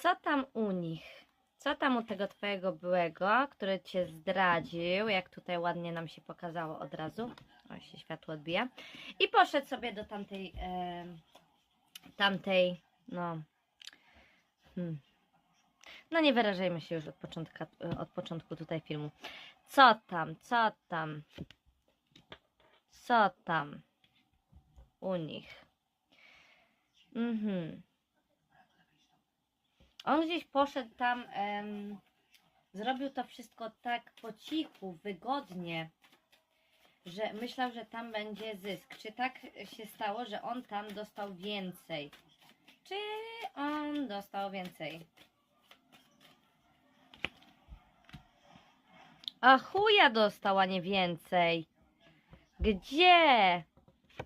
Co tam u nich? Co tam u tego twojego byłego, który cię zdradził, jak tutaj ładnie nam się pokazało od razu. O, się światło odbija. I poszedł sobie do tamtej, e, tamtej, no, hmm. no nie wyrażajmy się już od, początka, od początku tutaj filmu. Co tam, co tam, co tam u nich? Mhm. On gdzieś poszedł tam, em, zrobił to wszystko tak po cichu, wygodnie, że myślał, że tam będzie zysk. Czy tak się stało, że on tam dostał więcej? Czy on dostał więcej? A chuja dostał, a nie więcej. Gdzie?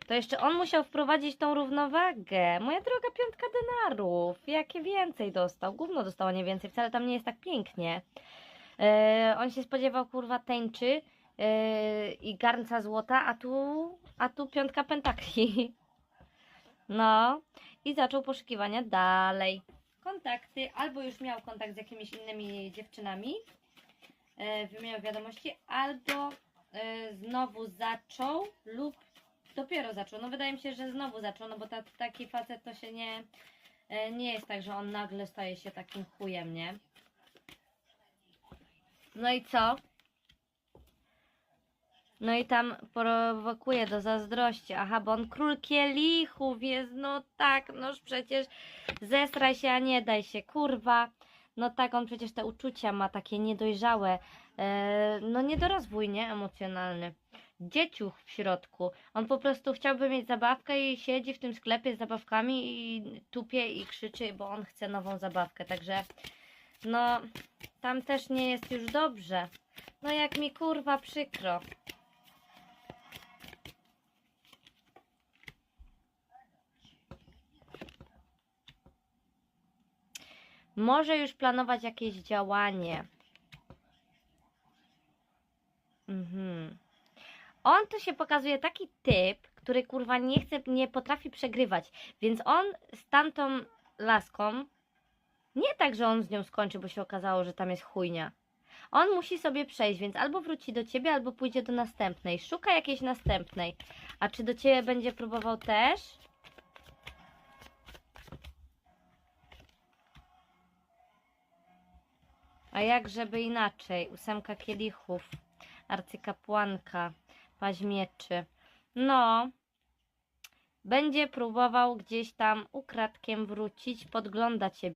To jeszcze on musiał wprowadzić tą równowagę. Moja droga piątka denarów. Jakie więcej dostał? Gówno dostała nie więcej. Wcale tam nie jest tak pięknie. E, on się spodziewał kurwa tęczy e, i garnca złota, a tu, a tu piątka pentakli. No i zaczął poszukiwania dalej. Kontakty, albo już miał kontakt z jakimiś innymi dziewczynami, e, wymieniał wiadomości, albo znowu zaczął lub dopiero zaczął. No wydaje mi się, że znowu zaczął, no bo ta, taki facet to się nie, e, nie jest tak, że on nagle staje się takim chujem, nie? No i co? No i tam prowokuje do zazdrości. Aha, bo on król kielichów jest, no tak, noż przecież zesraj się, a nie daj się, kurwa. No tak, on przecież te uczucia ma takie niedojrzałe, e, no niedorozwój, nie? Emocjonalny. Dzieciuch w środku. On po prostu chciałby mieć zabawkę i siedzi w tym sklepie z zabawkami i tupie i krzyczy, bo on chce nową zabawkę. Także, no, tam też nie jest już dobrze. No jak mi kurwa przykro. Może już planować jakieś działanie. Mhm. On to się pokazuje taki typ, który kurwa nie chce, nie potrafi przegrywać. Więc on z tamtą laską, nie tak, że on z nią skończy, bo się okazało, że tam jest chujnia. On musi sobie przejść, więc albo wróci do ciebie, albo pójdzie do następnej. Szuka jakiejś następnej. A czy do ciebie będzie próbował też? A jak żeby inaczej? Ósemka kielichów, arcykapłanka, paź mieczy. No, będzie próbował gdzieś tam ukradkiem wrócić, podgląda ciebie.